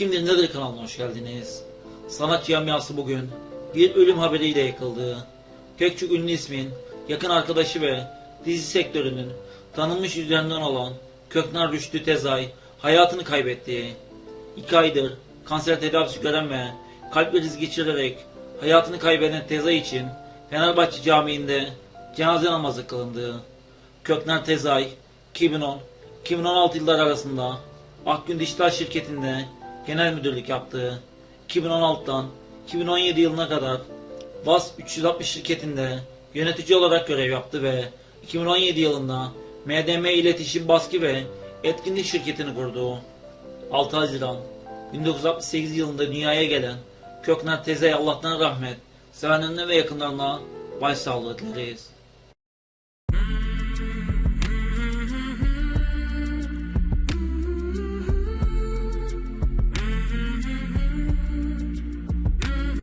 Kimdir Nedir kanalına hoş geldiniz. Sanat camiası bugün bir ölüm haberiyle yıkıldı. Gökçük ünlü ismin yakın arkadaşı ve dizi sektörünün tanınmış yüzlerinden olan Köknar Rüştü Tezay hayatını kaybetti. İki aydır kanser tedavisi gören ve kalp krizi geçirerek hayatını kaybeden Tezay için Fenerbahçe Camii'nde cenaze namazı kılındı. Köknar Tezay 2010-2016 yılları arasında Akgün Dijital şirketinde genel müdürlük yaptı. 2016'dan 2017 yılına kadar VAS 360 şirketinde yönetici olarak görev yaptı ve 2017 yılında MDM İletişim Baskı ve Etkinlik şirketini kurdu. 6 Haziran 1968 yılında dünyaya gelen Köknar Tezay Allah'tan rahmet, sevenlerine ve yakınlarına başsağlığı dileriz.